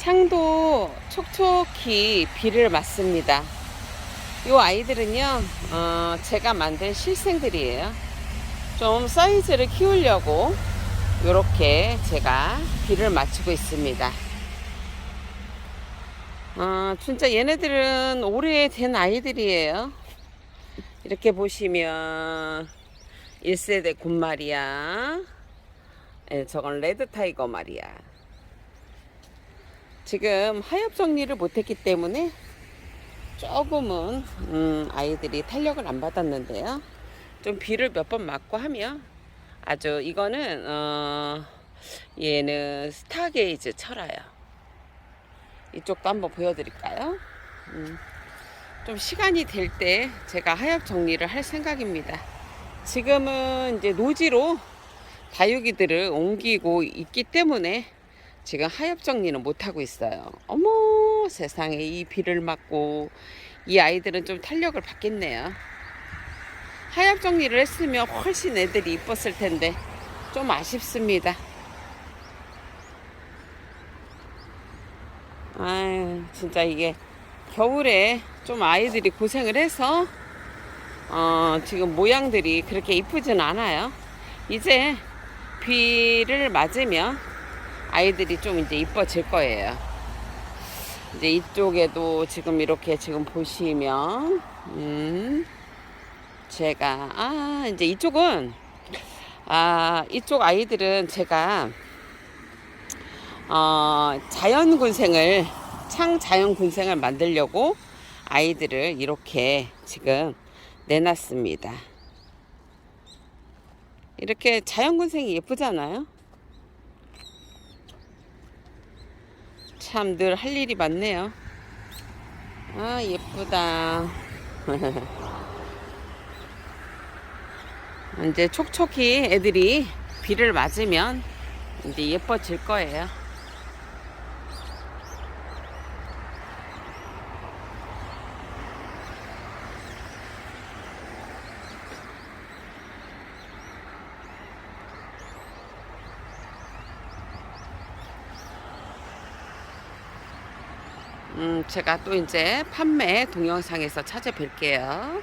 창도 촉촉히 비를 맞습니다. 이 아이들은요, 어, 제가 만든 실생들이에요. 좀 사이즈를 키우려고 이렇게 제가 비를 맞추고 있습니다. 어, 진짜 얘네들은 오래된 아이들이에요. 이렇게 보시면 1세대 곰말이야. 예, 저건 레드 타이거 말이야. 지금 하엽 정리를 못했기 때문에 조금은 음, 아이들이 탄력을 안 받았는데요. 좀 비를 몇 번 맞고 하면 아주 이거는 어, 얘는 스타게이즈 철화요. 이쪽도 한번 보여드릴까요? 음, 좀 시간이 될 때 제가 하엽 정리를 할 생각입니다. 지금은 이제 노지로 다육이들을 옮기고 있기 때문에 지금 하엽 정리는 못 하고 있어요. 어머 세상에 이 비를 맞고 이 아이들은 좀 탄력을 받겠네요. 하엽 정리를 했으면 훨씬 애들이 이뻤을 텐데 좀 아쉽습니다. 아유 진짜 이게 겨울에 좀 아이들이 고생을 해서 어, 지금 모양들이 그렇게 이쁘진 않아요. 이제 비를 맞으면 아이들이 좀 이제 이뻐질 거예요. 이제 이쪽에도 지금 이렇게 지금 보시면, 음, 제가, 아, 이제 이쪽은, 아, 이쪽 아이들은 제가, 어, 자연군생을, 창자연군생을 만들려고 아이들을 이렇게 지금 내놨습니다. 이렇게 자연군생이 예쁘잖아요. 참 늘 할 일이 많네요. 아, 예쁘다. 이제 촉촉히 애들이 비를 맞으면 이제 예뻐질 거예요. 음, 제가 또 이제 판매 동영상에서 찾아뵐게요.